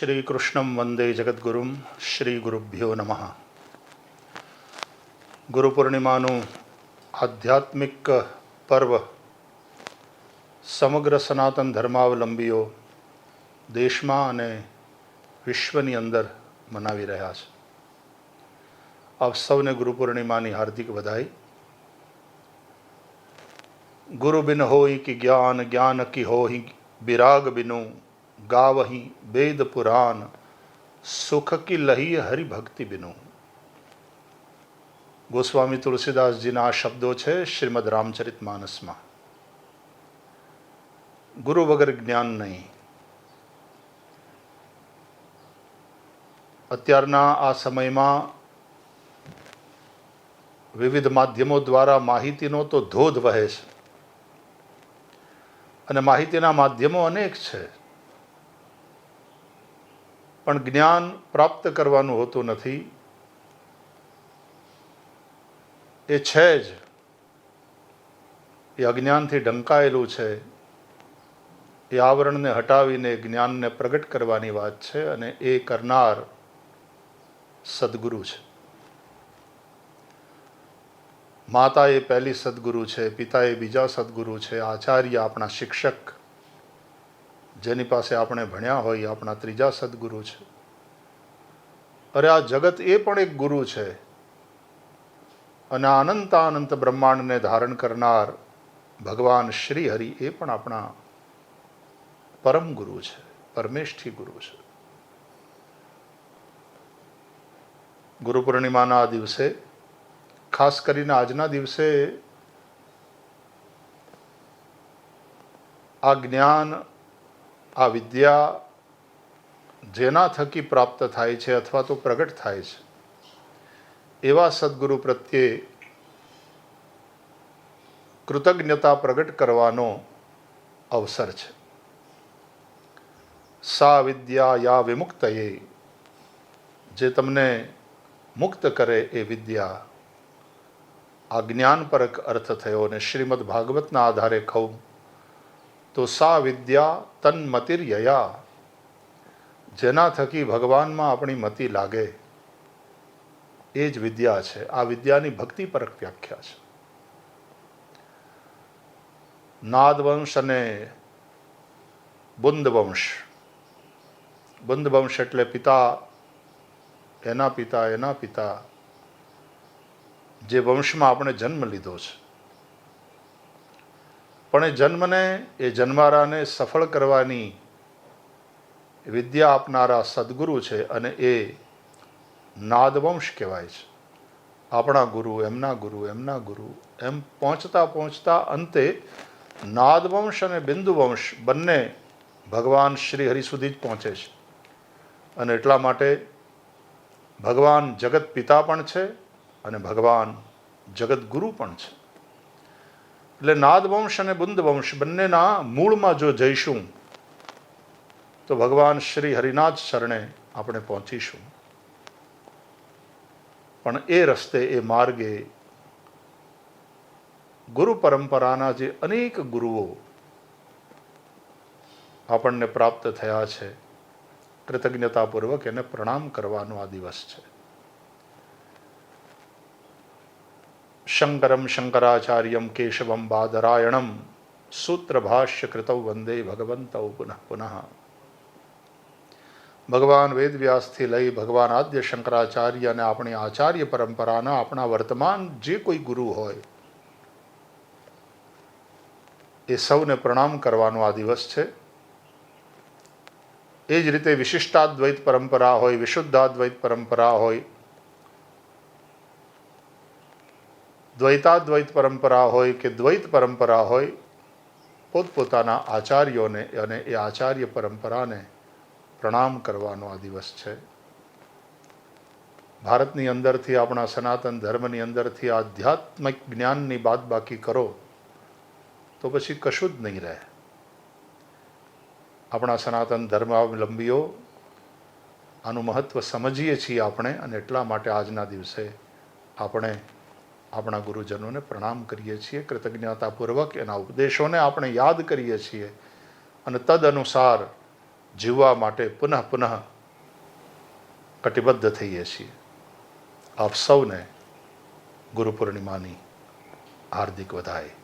શ્રીકૃષ્ણમ વંદે જગદગુરુમ શ્રી ગુરુભ્યો નમઃ ગુરુ પૂર્ણિમાનું આધ્યાત્મિક પર્વ સમગ્ર સનાતન ધર્માવલંબીઓ દેશમાં અને વિશ્વની અંદર મનાવી રહ્યા છે આપ સૌને ગુરુ પૂર્ણિમાની હાર્દિક વધાઈ ગુરુ બિન હોય કે જ્ઞાન જ્ઞાન કી હોય બિરાગ બિનું ગાવહી વેદ પુરાણ, સુખ કી લહી હરિ ભક્તિ બિનું. ગોસ્વામી તુલસીદાસજીના આ શબ્દો છે શ્રીમદ રામચરિત માનસમાં. ગુરુ વગર જ્ઞાન નહીં. અત્યારના આ સમયમાં વિવિધ માધ્યમો દ્વારા માહિતીનો તો ધોધ વહે છે. અને માહિતીના માધ્યમો અનેક છે. પણ જ્ઞાન પ્રાપ્ત કરવાનું હોતું નથી. એ છે જ. એ અજ્ઞાનથી ઢંકાયેલું છે. એ આવરણને હટાવીને જ્ઞાનને પ્રગટ કરવાની વાત છે અને એ કરનાર સદગુરુ છે. માતા એ પહેલી સદગુરુ છે પિતા એ બીજા સદગુરુ છે, આચાર્ય આપણા શિક્ષક જેની પાસે આપણે ભણ્યા હોય આપણા ત્રીજા સદગુરુ છે. અરે આ જગત એ પણ એક ગુરુ છે. અને અનંતાનંત બ્રહ્માંડને ધારણ કરનાર ભગવાન શ્રી હરિ એ પણ આપણા પરમ ગુરુ છે, પરમેષ્ઠી ગુરુ છે. ગુરુ પૂર્ણિમાના દિવસે, ખાસ કરીને આજના દિવસે, આ જ્ઞાન આ વિદ્યા જેના થકી પ્રાપ્ત થાય છે અથવા તો પ્રગટ થાય છે. એવા સદગુરુ પ્રત્યે કૃતજ્ઞતા પ્રગટ કરવાનો અવસર છે. સા વિદ્યા યા વિમુક્ત એ જે તમને મુક્ત કરે એ વિદ્યા. આ જ્ઞાનપરક અર્થ થયો અને શ્રીમદ ભાગવતના આધારે કહું તો સા વિદ્યા તન્મતિર્યયા જેના થકી ભગવાનમાં આપણી મતિ લાગે. એ જ વિદ્યા છે. આ વિદ્યાની ભક્તિપરક વ્યાખ્યા છે. નાદવંશ અને બુંદવંશ. બુંદવંશ એટલે પિતા, એના પિતા એના પિતા. જે વંશમાં આપણે જન્મ લીધો છે. પણ એ જન્મને, એ જન્મારાને સફળ કરવાની વિદ્યા આપનારા સદગુરુ છે અને એ નાદવંશ કહેવાય છે. આપણા ગુરુ, એમના ગુરુ એમના ગુરુ, એમ પહોંચતા પહોંચતા અંતે નાદવંશ અને બિંદુવંશ બંને ભગવાન શ્રી હરિ સુધી જ પહોંચે છે. અને એટલા માટે ભગવાન જગત પિતા પણ છે અને ભગવાન જગત ગુરુ પણ છે. એટલે નાદવંશ અને બુંદવંશ બંનેના મૂળમાં જો જઈશું, તો ભગવાન શ્રી હરિનાથ શરણે આપણે પહોંચીશું. પણ એ રસ્તે, એ માર્ગે ગુરુ પરંપરાના જે અનેક ગુરુઓ આપણને પ્રાપ્ત થયા છે, કૃતજ્ઞતાપૂર્વક એને પ્રણામ કરવાનો આ દિવસ છે. શંકરમ શંકરાચાર્યમ કેશવમ બાદરાયણમ સૂત્રભાષ્ય કૃતૌ વંદે ભગવંતૌ પુનઃ પુનઃ ભગવાન વેદવ્યાસથી લઈ ભગવાન આદ્ય શંકરાચાર્ય અને આપણી આચાર્ય પરંપરાના આપણા વર્તમાન જે કોઈ ગુરુ હોય એ સૌને પ્રણામ કરવાનો આ દિવસ છે એ જ રીતે વિશિષ્ટાદ્વૈત પરંપરા હોય વિશુદ્ધાદ્વૈત પરંપરા હોય દ્વૈતાદ્વૈત પરંપરા હોય કે દ્વૈત પરંપરા હોય, પોતપોતાના આચાર્યોને અને એ આચાર્ય પરંપરાને પ્રણામ કરવાનો આ દિવસ છે. ભારતની અંદરથી, આપણા સનાતન ધર્મની અંદરથી આધ્યાત્મિક જ્ઞાનની બાદ બાકી કરો, તો પછી કશું જ નહીં રહે. આપણા સનાતન ધર્માવલંબીઓ આનું મહત્ત્વ સમજીએ છીએ આપણે અને એટલા માટે આજના દિવસે આપણે આપણા ગુરુજનોને પ્રણામ કરીએ છીએ, કૃતજ્ઞતાપૂર્વક એના ઉપદેશોને આપણે યાદ કરીએ છીએ અને તદ અનુસાર જીવવા માટે પુનઃ પુનઃ કટિબદ્ધ થઈએ છીએ. આપ સૌને ગુરુ પૂર્ણિમાની હાર્દિક વધાય.